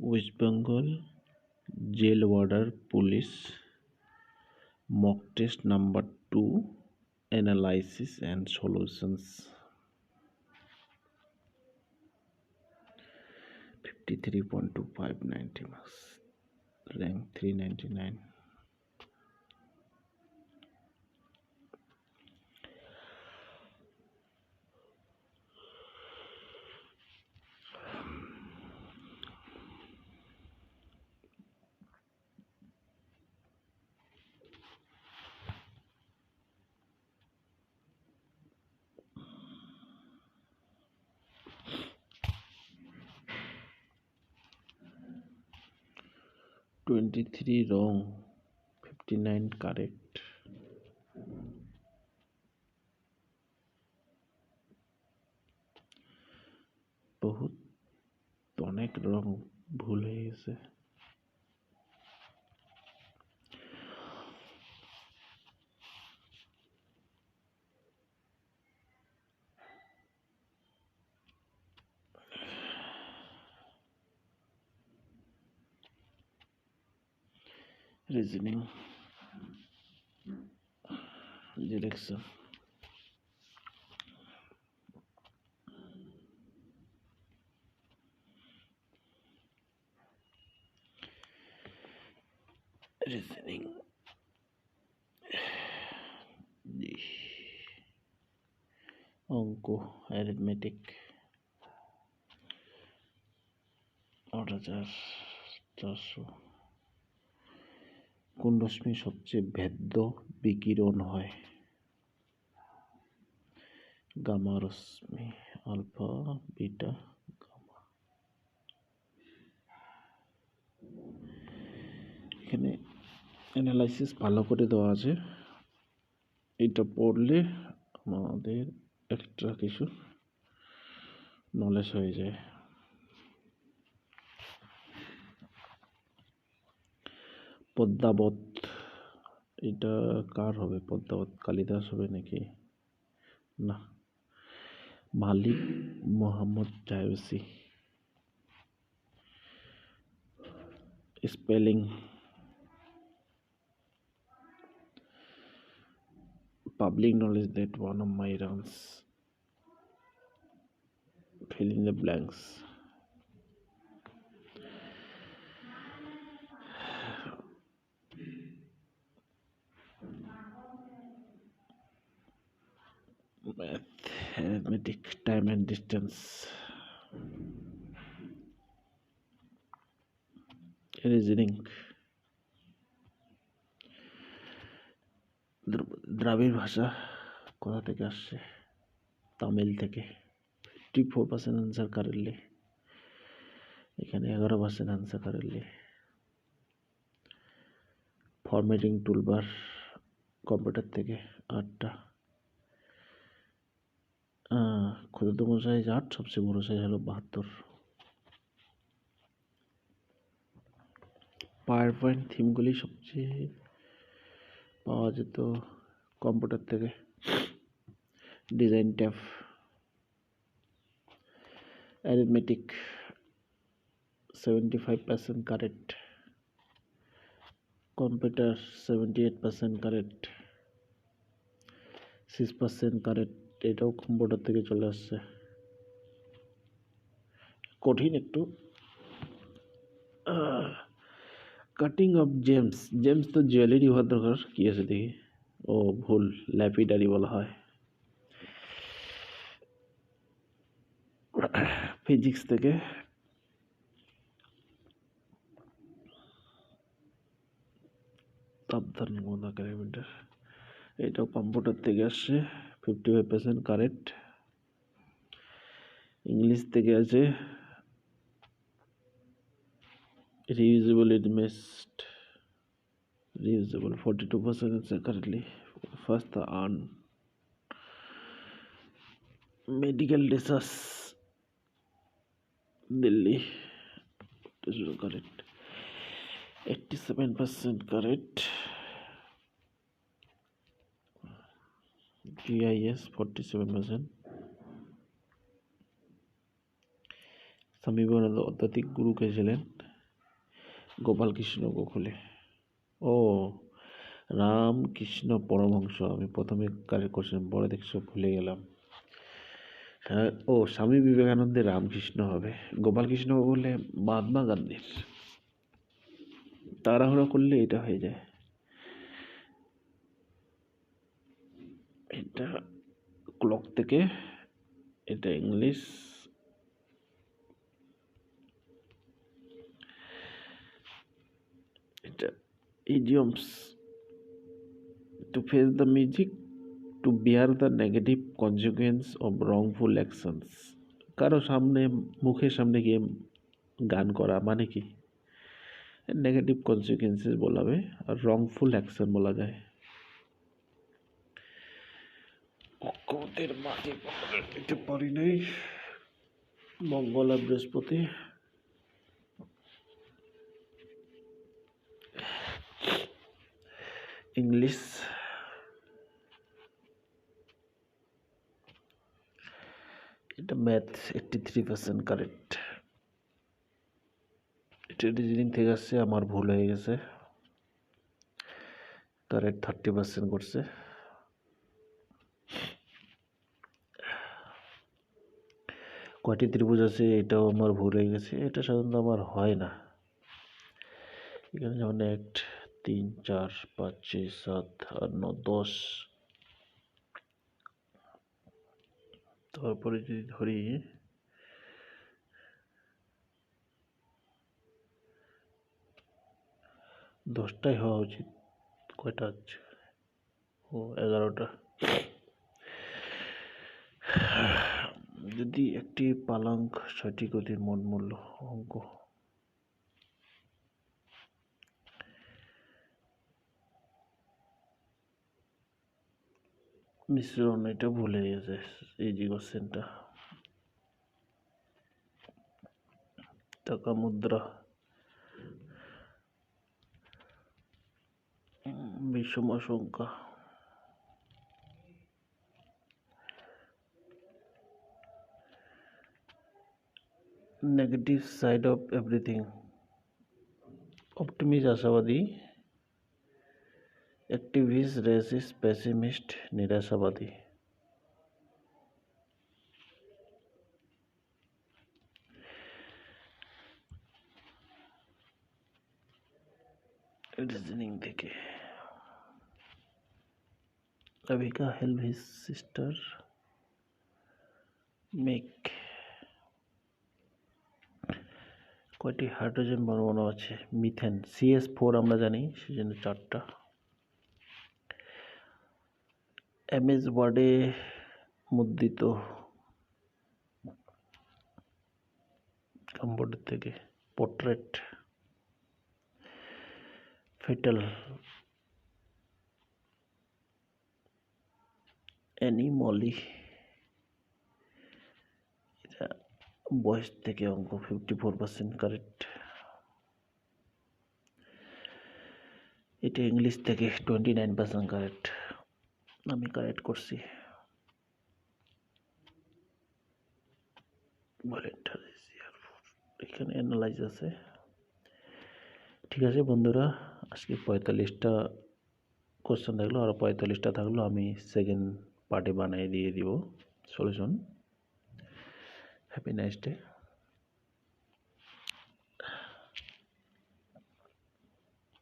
West Bengal jail warder police mock test number 2 analysis and solutions 53.25 90 23 three 59 fifty nine correct बहुत अनेक रंग भूल है इसे रीजनिंग डिरेक्शन रीजनिंग जी अंको एरिथमेटिक और हजार चार सौ কোন রশ্মি সবচেয়ে ভেদ্য বিকিরণ হয় গামা রশ্মি আলফা বিটা গামা এখানে অ্যানালাইসিস ভালো করে দেওয়া আছে এটা পড়লে আমাদের একটা কিছু নলেজ হয়ে যায় পদ্মাবত এটা কার হবে পদ্মাবত কালিদাস হবে নাকি না Malik Mohammad Jayasi spelling public knowledge that one of my runs fill in the blanks math arithmetic time and distance reasoning দ্রাবিড় ভাষা কোথা থেকে আসছে তামিল থেকে ফিফটি ফোর পার্সেন্ট অ্যান্সার কারেলি এখানে এগারো percent answer currently formatting toolbar computer থেকে আটটা ক্ষুদ্রতম সাইজ আট সবচেয়ে বড় সাইজ হলো বাহাত্তর পাওয়ার পয়েন্ট থিমগুলি সবচেয়ে পাওয়া যেত কম্পিউটার থেকে design tab arithmetic seventy five percent correct computer seventy eight percent correct six percent correct এটাও কম্পিউটার থেকে চলে আসছে কঠিন একটু কাটিং অফ জেমস জেমস তো জুয়েলারি হওয়ার দরকার কী আছে দেখি ও ভুল ল্যাপিডারি বলা হয় ফিজিক্স থেকে তাপদান এটাও কম্পিউটার থেকে আসছে fifty five percent correct English থেকে আছে reusable invest reusable 42 percent is currently first the earn medical research delhi this is correct 87 percent TIS forty Swami Vivekananda আধ্যাত্মিক গুরু কে ছিলেন গোপালকৃষ্ণ গোখলে ও রামকৃষ্ণ পরমহংস আমি প্রথমে কারেক্ট করছিলাম পরে দেখছো ভুলে গেলাম হ্যাঁ, ও স্বামী বিবেকানন্দে রামকৃষ্ণ হবে গোপালকৃষ্ণ বলে মহাত্মা গান্ধীর তাড়াহুড়ো করলে এটা হয়ে যায় এটা ক্লক থেকে এটা ইংলিশ এটা idioms to face the music to bear the negative consequence of wrongful actions কারো সামনে মুখের সামনে গিয়ে গান করা মানে কি নেগেটিভ কনসিকুয়েন্সেস বলা হবে আর রংফুল অ্যাকশন বলা যায় কক্ষতের মাঝে দিতে পারি নাই মঙ্গলা বৃহস্পতি ইংলিশ এটা math eighty three percent correct এটা রিজনিং থেকে আসছে আমার ভুল হয়ে গেছে কারেক্ট থার্টি পার্সেন্ট করছে কয়টি ত্রিভুজ আছে এটাও আমার ভুল হয়ে গেছে এটা সাধারণত আমার হয় না এখানে যেমন এক তিন চার পাঁচ ছয় সাত আট ন দশ তারপরে যদি ধরি দশটাই হওয়া উচিত কয়টা আছে ও এগারোটা যদি একটি পালঙ্ক সঠিক গতির মন মূল্য অঙ্ক মিশ্রণ এটা ভুলে গেছে এই যে কোশ্চেনটা টাকা মুদ্রা বিষম সংখ্যা negative side of everything optimist आशावादी एक्टिविस्ट रेसिस पेसिमिस्ट निराशावादी रीजनिंग देखे अभी का हेल्प हिज सिस्टर मेक কয়টি হাইড্রোজেন পরমাণু আছে মিথেন সিএস ফোর আমরা জানি সেজন্য চারটা এমএস ওয়ার্ডে মুদ্রিত কম্বোর্ডের থেকে পোর্ট্রেট ফেটাল অ্যানিমলি বয়স থেকে অঙ্ক ফিফটি ফোর পার্সেন্ট কারেক্ট এটা ইংলিশ থেকে টোয়েন্টি নাইন পার্সেন্ট কারেক্ট আমি কারেক্ট করছি এখানে অ্যানালাইজ আছে ঠিক আছে বন্ধুরা আজকে পঁয়তাল্লিশটা কোশ্চেন থাকলো আর পঁয়তাল্লিশটা থাকলো আমি সেকেন্ড পার্টে বানিয়ে দিয়ে দিব সলিউশন ಹ್ಯಾಪಿ ನೈಸ್ ಡೇ